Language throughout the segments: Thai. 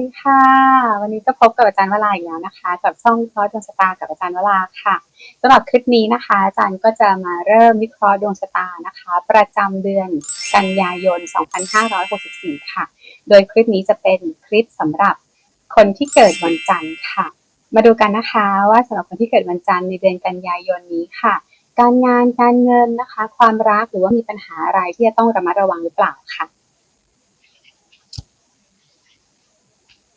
ดีค่ะ วันนี้ก็พบกับอาจารย์วราอีกแล้วนะคะ กับช่องวิเคราะห์ดวงชะตากับอาจารย์วราค่ะสำหรับคลิปนี้นะคะ อาจารย์ก็จะมาเริ่มวิเคราะห์ดวงชะตานะคะ ประจำเดือนกันยายน 2564 ค่ะ โดยคลิปนี้จะเป็นคลิปสำหรับคนที่เกิดวันจันทร์ค่ะ มาดูกันนะคะว่าสำหรับคนที่เกิดวันจันทร์ในเดือนกันยายนนี้ค่ะ การงานการเงินนะคะ ความรักหรือว่ามีปัญหาอะไรที่จะต้องระมัดระวังหรือเปล่าค่ะ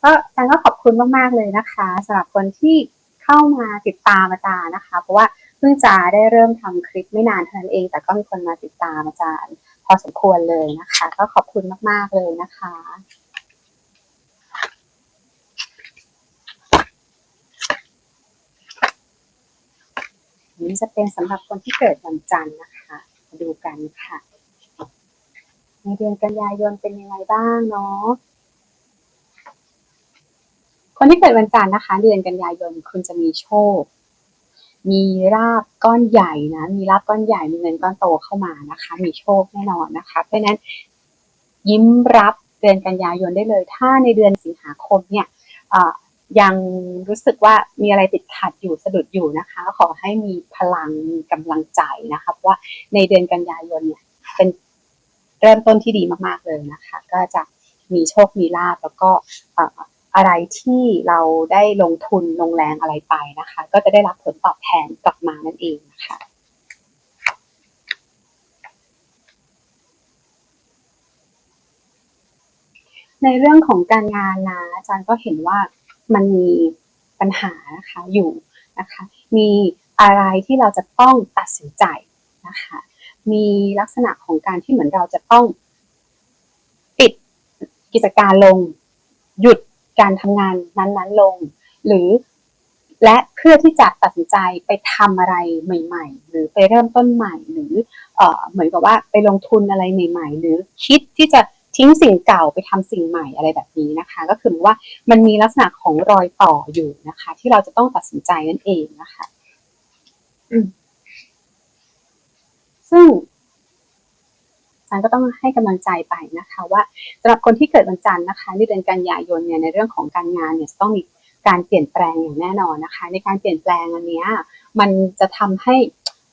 ก็อาจารย์ก็ขอบคุณมากๆเลยนะคะสำหรับคนที่เข้ามาติดตามอาจารย์นะคะ เพราะว่าเพิ่งจะได้เริ่มทำคลิปไม่นานเท่านั้นเอง แต่ก็มีคนมาติดตามอาจารย์ พอสมควรเลยนะคะ ก็ขอบคุณมากๆเลยนะคะนี้จะเป็นสำหรับคนที่เกิดวันจันทร์นะคะมาดูกันค่ะ ในเดือนกันยายนเป็นยังไงบ้างเนาะ คนที่เกิดวันจันทร์นะคะ เดือนกันยายนคุณจะมีโชค มีราบก้อนใหญ่นะ มีราบก้อนใหญ่ มีเงินก้อนโตเข้ามานะคะ มีโชคแน่นอนนะคะ เพราะนั้นยิ้มรับเดือนกันยายนได้เลย ถ้าในเดือนสิงหาคมเนี่ยยังรู้สึกว่ามีอะไรติดขัดอยู่สะดุดอยู่นะคะ ขอให้มีพลังมีกำลังใจนะคะเพราะว่าในเดือนกันยายนเนี่ยเป็นเริ่มต้นที่ดีมากๆเลยนะคะ ก็จะมีโชคมีลาภแล้วก็ อะไรที่เราได้ลงทุนลงแรงอะไรไปนะคะ ก็จะได้รับผลตอบแทนกลับมานั่นเองนะคะในเรื่องของการงานนะอาจารย์ก็เห็นว่ามันมีปัญหานะคะอยู่นะคะ มีอะไรที่เราจะต้องตัดสินใจนะคะ มีลักษณะของการที่เหมือนเราจะต้องปิดกิจการลงหยุด การทำงานนั้นๆลง หรือและเพื่อที่จะตัดสินใจไปทำอะไรใหม่ ๆ หรือไปเริ่มต้นใหม่หรือเออเหมือนกับว่าไปลงทุนอะไรใหม่ ๆ หรือคิดที่จะทิ้งสิ่งเก่าไปทำสิ่งใหม่อะไรแบบนี้นะคะ ก็คือว่ามันมีลักษณะของรอยต่ออยู่นะคะ ที่เราจะต้องตัดสินใจนั่นเองนะคะซึ่ง จารย์ก็ต้องให้กำลังใจไปนะคะว่าสำหรับคนที่เกิดวันจันทร์นะคะในเดือนกันยายนเนี่ยในเรื่องของการงานเนี่ยต้องมีการเปลี่ยนแปลงอย่างแน่นอนนะคะ ในการเปลี่ยนแปลงอันนี้มันจะทำให้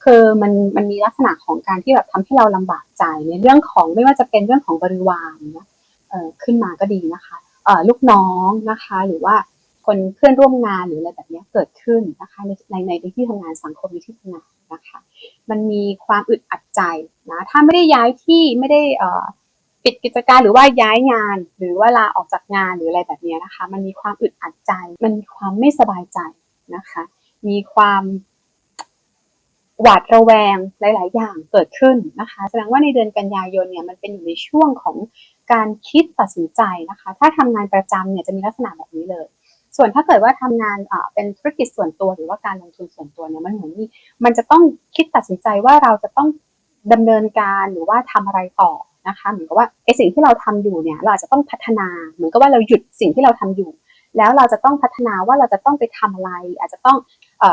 คือมันมันมีลักษณะของการที่แบบทำให้เราลำบากใจในเรื่องของไม่ว่าจะเป็นเรื่องของบริวารนะเอ่อขึ้นมาก็ดีนะคะเอ่อลูกน้องนะคะ หรือว่าคนเพื่อนร่วมงานหรืออะไรแบบนี้เกิดขึ้นนะคะในในในที่ทำงานสังคมในที่ทำงานนะคะ มันมีความอึดอัดใจ นะถ้าไม่ได้ย้ายที่ไม่ได้ปิดกิจการหรือว่าย้ายงาน หรือว่าลาออกจากงานหรืออะไรแบบนี้นะคะ มันมีความอึดอัดใจ มันมีความไม่สบายใจนะคะ มีความหวาดระแวงหลาย ๆ อย่างเกิดขึ้นนะคะ แสดงว่าในเดือนกันยายนเนี่ยมันเป็นอยู่ในช่วงของการคิดตัดสินใจนะคะ ถ้าทำงานประจำเนี่ยจะมีลักษณะแบบนี้เลย ส่วนถ้าเกิดว่าทำงานเป็นธุรกิจส่วนตัวหรือว่าการลงทุนส่วนตัวเนี่ยมันเหมือนมีมันจะต้องคิดตัดสินใจว่าเราจะต้อง ดำเนินการหรือว่าทำอะไรต่อนะคะเหมือนกับว่าไอสิ่งที่เราทำอยู่เนี่ยเราอาจจะต้องพัฒนา เหมือนกับว่าเราหยุดสิ่งที่เราทำอยู่ แล้วเราจะต้องพัฒนาว่าเราจะต้องไปทำอะไร อาจจะต้อง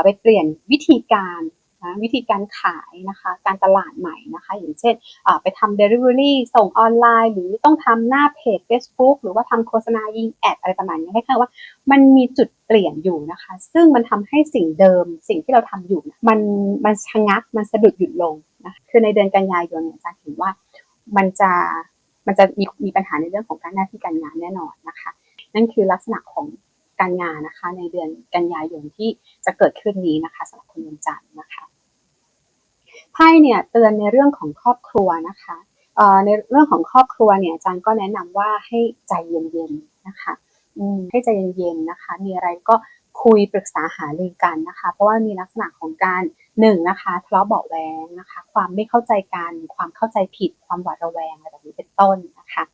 ไปเปลี่ยนวิธีการนะวิธีการขายนะคะการตลาดใหม่นะคะอย่างเช่นไปทำ Delivery ส่งออนไลน์ หรือต้องทำหน้าเพจ Facebook หรือว่าทำโฆษณายิงแอดอะไรประมาณนี้ให้ค่ะว่า มันมีจุดเปลี่ยนอยู่นะคะ ซึ่งมันทำให้สิ่งเดิมสิ่งที่เราทำอยู่ มันมันชะงักมันสะดุดหยุดลง นะคือในเดือนกันยายนเนี่ยจะเห็นว่ามันจะมันจะมีมีปัญหาในเรื่องของการหน้าที่การงานแน่นอนนะคะ นั่นคือลักษณะของการงานนะคะ ในเดือนกันยายนที่จะเกิดขึ้นนี้นะคะสำหรับคนวันจันทร์นะคะไพ่เนี่ยเตือนในเรื่องของครอบครัวนะคะในเรื่องของครอบครัวเนี่ยอาจารย์ก็แนะนำว่าให้ใจเย็นๆนะคะให้ใจเย็นๆนะคะ มีอะไรก็คุยปรึกษาหารือกันนะคะ เพราะว่ามีลักษณะของการ หนึ่งนะคะทะเลาะเบาแวงนะคะ ความไม่เข้าใจกัน ความเข้าใจผิด ความหวาดระแวงอะไรแบบนี้เป็นต้นนะคะ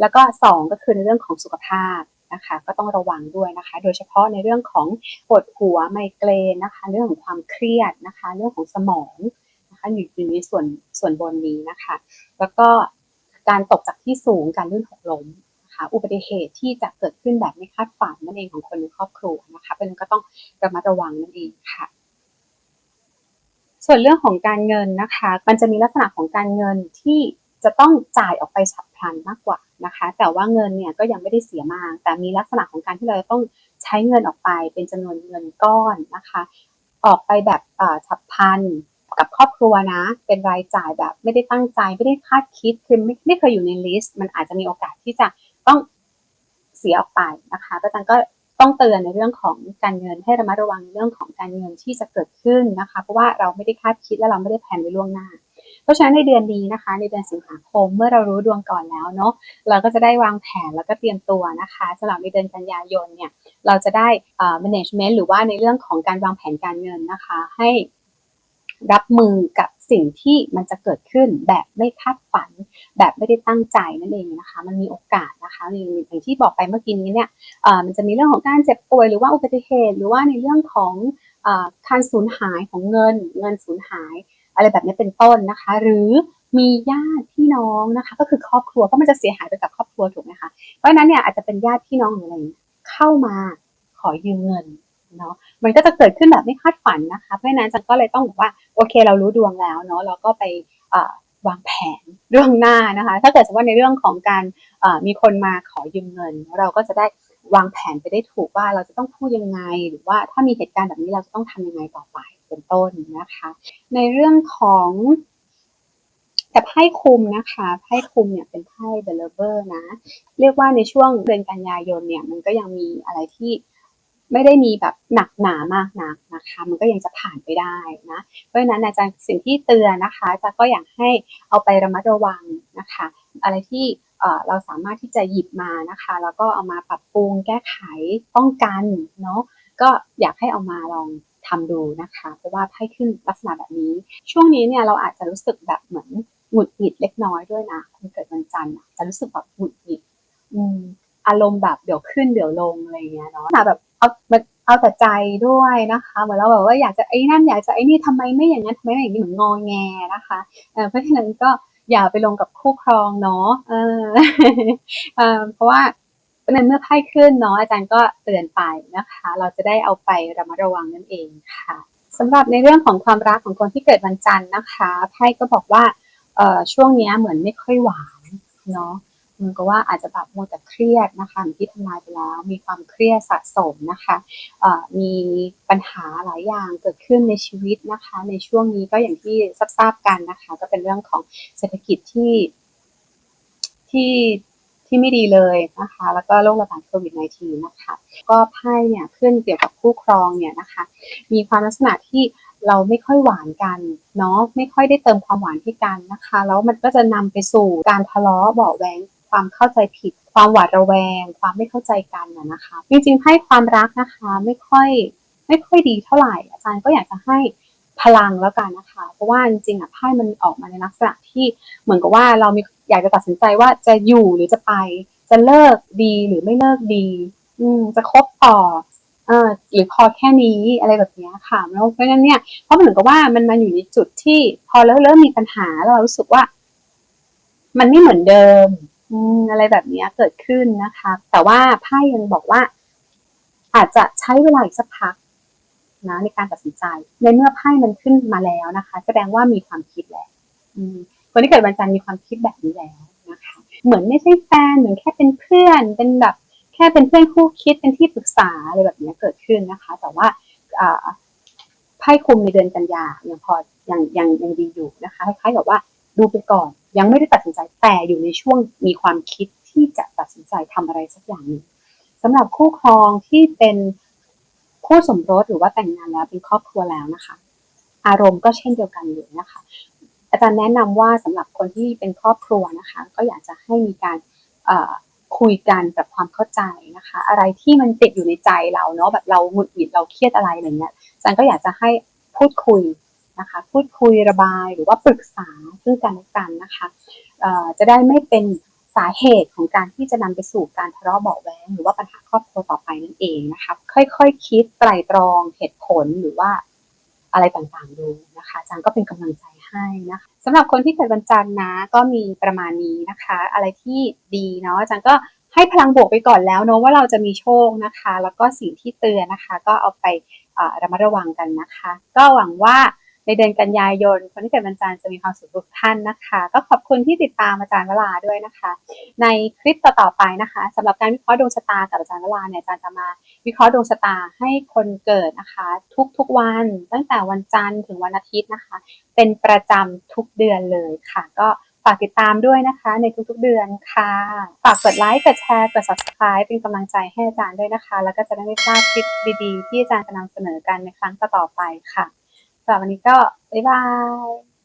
แล้วก็2ก็คือในเรื่องของสุขภาพนะคะ ก็ต้องระวังด้วยนะคะ โดยเฉพาะในเรื่องของปวดหัวไมเกรนนะคะ เรื่องของความเครียดนะคะ เรื่องของสมองนะคะอยู่ในส่วนส่วนบนนี้นะคะ แล้วก็การตกจากที่สูงการลื่นหกล้มนะคะอุบัติเหตุที่จะเกิดขึ้นแบบไม่คาดฝันนั่นเองของคนในครอบครัวนะคะเป็นก็ต้องระมัดระวังนั่นเองค่ะ ส่วนเรื่องของการเงินนะคะ มันจะมีลักษณะของการเงินที่จะต้องจ่ายออกไปฉับพลันมากกว่านะคะ แต่ว่าเงินเนี่ยก็ยังไม่ได้เสียมาก แต่มีลักษณะของการที่เราจะต้องใช้เงินออกไปเป็นจำนวนเงินก้อนนะคะ ออกไปแบบฉับพลันกับครอบครัวนะ เป็นรายจ่ายแบบไม่ได้ตั้งใจไม่ได้คาดคิดคือไม่ไม่เคยอยู่ในลิสต์ มันอาจจะมีโอกาสที่จะต้องเสียออกไปนะคะก็จังก็ ต้องเตือนในเรื่องของการเงินให้ระมัดระวังเรื่องของการเงินที่จะเกิดขึ้นนะคะ เพราะว่าเราไม่ได้คาดคิดและเราไม่ได้แผนไว้ล่วงหน้า เพราะฉะนั้นในเดือนนี้นะคะ ในเดือนสิงหาคมเมื่อเรารู้ดวงก่อนแล้วเนาะเราก็จะได้วางแผนแล้วก็เตรียมตัวนะคะสำหรับในเดือนกันยายนเนี่ยเราจะได้ management หรือว่าในเรื่องของการวางแผนการเงินนะคะ ให้รับมือกับ สิ่งที่มันจะเกิดขึ้นแบบไม่คาดฝัน แบบไม่ได้ตั้งใจนั่นเองนะคะ มันมีโอกาสนะคะอย่างที่บอกไปเมื่อกี้นี้เนี่ยมันจะมีเรื่องของการเจ็บป่วยหรือว่าอุบัติเหตุ หรือว่าในเรื่องของการสูญหายของเงิน เงินสูญหาย อะไรแบบนี้เป็นต้นนะคะ หรือมีญาติพี่น้องนะคะ ก็คือครอบครัวเพราะมันจะเสียหายไปกับครอบครัวถูกไหมคะเพราะฉะนั้นเนี่ยอาจจะเป็นญาติพี่น้องหรืออะไรเข้ามาขอยืมเงิน เนาะมันก็จะเกิดขึ้นแบบไม่คาดฝันนะคะ เพราะฉะนั้นจันก็เลยต้องบอกว่าโอเคเรารู้ดวงแล้วเนาะเราก็ไปวางแผนเรื่องหน้านะคะ ถ้าเกิดสมมติว่าในเรื่องของการมีคนมาขอยืมเงิน เราก็จะได้วางแผนไปได้ถูกว่าเราจะต้องพูดยังไง หรือว่าถ้ามีเหตุการณ์แบบนี้เราจะต้องทำยังไงต่อไปเป็นต้นนะคะ ในเรื่องของแต่ไพ่คุมนะคะไพ่คุมเนี่ยเป็นไพ่เดลเวอร์นะ เรียกว่าในช่วงเดือนกันยายนเนี่ยมันก็ยังมีอะไรที่ ไม่ได้มีแบบหนักหนามากนักนะคะ มันก็ยังจะผ่านไปได้นะเพราะฉะนั้นอาจารย์สิ่งที่เตือนนะคะจะก็อยากให้เอาไประมัดระวังนะคะ อะไรที่เราสามารถที่จะหยิบมานะคะ แล้วก็เอามาปรับปรุงแก้ไขป้องกันเนาะก็อยากให้เอามาลองทำดูนะคะ เพราะว่าให้ขึ้นลักษณะแบบนี้ ช่วงนี้เนี่ยเราอาจจะรู้สึกแบบเหมือนหงุดหงิดเล็กน้อยด้วยนะคนเกิดวันจันทร์จะรู้สึกแบบหงุดหงิดอืมอารมณ์แบบเดี๋ยวขึ้นเดี๋ยวลงอะไรเงี้ยเนาะแบบ เอาเอาแต่ใจด้วยนะคะเหมือนเราแบบว่าอยากจะไอ้นั่นอยากจะไอ้นี่ทำไมไม่อย่างนั้นทำไมไม่อย่างนี้เหมือนงอแงนะคะเพราะฉะนั้นก็อย่าไปลงกับคู่ครองเนาะเพราะว่าในเมื่อไพ่ขึ้นเนาะอาจารย์ก็เตือนไปนะคะ เราจะได้เอาไประมัดระวังนั่นเองค่ะสำหรับในเรื่องของความรักของคนที่เกิดวันจันทร์นะคะไพ่ก็บอกว่าช่วงนี้เหมือนไม่ค่อยหวานเนาะ มันก็ว่าอาจจะแบบมัวแต่เครียดนะคะที่ทำนายไปแล้ว มีความเครียดสะสมนะคะมีปัญหาหลายอย่างเกิดขึ้นในชีวิตนะคะ ในช่วงนี้ก็อย่างที่ทราบกันนะคะ ก็เป็นเรื่องของเศรษฐกิจที่ที่ที่ไม่ดีเลยนะคะ แล้วก็โรคระบาดโควิด -19 นะคะ ก็ไพ่เนี่ยขึ้นเกี่ยวกับคู่ครองเนี่ยนะคะ มีความลักษณะที่เราไม่ค่อยหวานกันเนาะ ไม่ค่อยได้เติมความหวานให้กันนะคะ แล้วมันก็จะนำไปสู่การทะเลาะเบาแหวง ความเข้าใจผิด ความหวาดระแวง ความไม่เข้าใจกันนะคะ จริงๆให้ความรักนะคะไม่ค่อยไม่ค่อยดีเท่าไหร่ อาจารย์ก็อยากจะให้พลังแล้วกันนะคะ เพราะว่าจริงๆอะไพ่มันออกมาในลักษณะที่เหมือนกับว่าเรามีอยากจะตัดสินใจว่าจะอยู่หรือจะไป จะเลิกดีหรือไม่เลิกดี อืมจะคบต่อเออหรือพอแค่นี้อะไรแบบนี้ค่ะแล้วเพราะฉะนั้นเนี่ยเพราะเหมือนกับว่ามันมาอยู่ในจุดที่พอแล้วเริ่มมีปัญหาแล้วเรารู้สึกว่า มันไม่เหมือนเดิม อะไรแบบนี้เกิดขึ้นนะคะ แต่ว่าไพ่ยังบอกว่า อาจจะใช้เวลาอีกสักพักนะในการตัดสินใจ ในเมื่อไพ่มันขึ้นมาแล้วนะคะ แสดงว่ามีความคิดแล้วคนที่เกิดวันจันทร์มีความคิดแบบนี้แล้วนะคะ เหมือนไม่ใช่แฟนเหมือนแค่เป็นเพื่อน เป็นแบบแค่เป็นเพื่อนคู่คิดเป็นที่ปรึกษาอะไรแบบนี้เกิดขึ้นนะคะ แต่ว่าไพ่คุมในเดือนกันยายังพอยังยังยังดีอยู่นะคะคล้ายๆกับว่าดูไปก่อน ยังไม่ได้ตัดสินใจแต่อยู่ในช่วงมีความคิดที่จะตัดสินใจทำอะไรสักอย่างหนึ่งสำหรับคู่ครองที่เป็นคู่สมรสหรือว่าแต่งงานแล้วเป็นครอบครัวแล้วนะคะ อารมณ์ก็เช่นเดียวกันเลยนะคะ อาจารย์แนะนำว่าสำหรับคนที่เป็นครอบครัวนะคะ ก็อยากจะให้มีการคุยกันแบบความเข้าใจนะคะ อะไรที่มันติดอยู่ในใจเราเนาะแบบเราหงุดหงิดเราเครียดอะไรอะไรเงี้ยอาจารย์ก็อยากจะให้พูดคุย นะคะ พูดคุยระบายหรือว่าปรึกษาซึ่งกันและกันนะคะจะได้ไม่เป็นสาเหตุของการที่จะนำไปสู่การทะเลาะเบาแวงหรือว่าปัญหาครอบครัวต่อไปนั่นเองนะคะค่อยๆคคิดไตรตรองเหตุผลหรือว่าอะไรต่างๆดูนะคะอาจารย์ก็เป็นกำลังใจให้นะคะสำหรับคนที่เกิดวันจันทร์นะก็มีประมาณนี้นะคะ อะไรที่ดีเนาะอาจารย์ก็ให้พลังบวกไปก่อนแล้วเนาะว่าเราจะมีโชคนะคะ แล้วก็สิ่งที่เตือนนะคะ ก็เอาไประมัดระวังกันนะคะ ก็หวังว่า ในเดือนกันยายน คนที่เกิดวันจันทร์จะมีความสุขทุกท่านนะคะ ก็ขอบคุณที่ติดตามอาจารย์วราด้วยนะคะ ในคลิปต่อๆไปนะคะสำหรับการวิเคราะห์ดวงชะตากับอาจารย์วราเนี่ยอาจารย์จะมาวิเคราะห์ดวงชะตาให้คนเกิดนะคะ ทุกๆวันตั้งแต่วันจันทร์ถึงวันอาทิตย์นะคะ เป็นประจำทุกเดือนเลยค่ะ ก็ฝากติดตามด้วยนะคะในทุกๆเดือนค่ะ ฝากกดไลค์ กดแชร์ กด subscribe เป็นกำลังใจให้อาจารย์ด้วยนะคะ แล้วก็จะได้ไม่พลาดคลิปดีๆ ที่อาจารย์จะนำเสนอกันในครั้งต่อๆไปค่ะ สำหรับวันนี้ก็บ๊ายบาย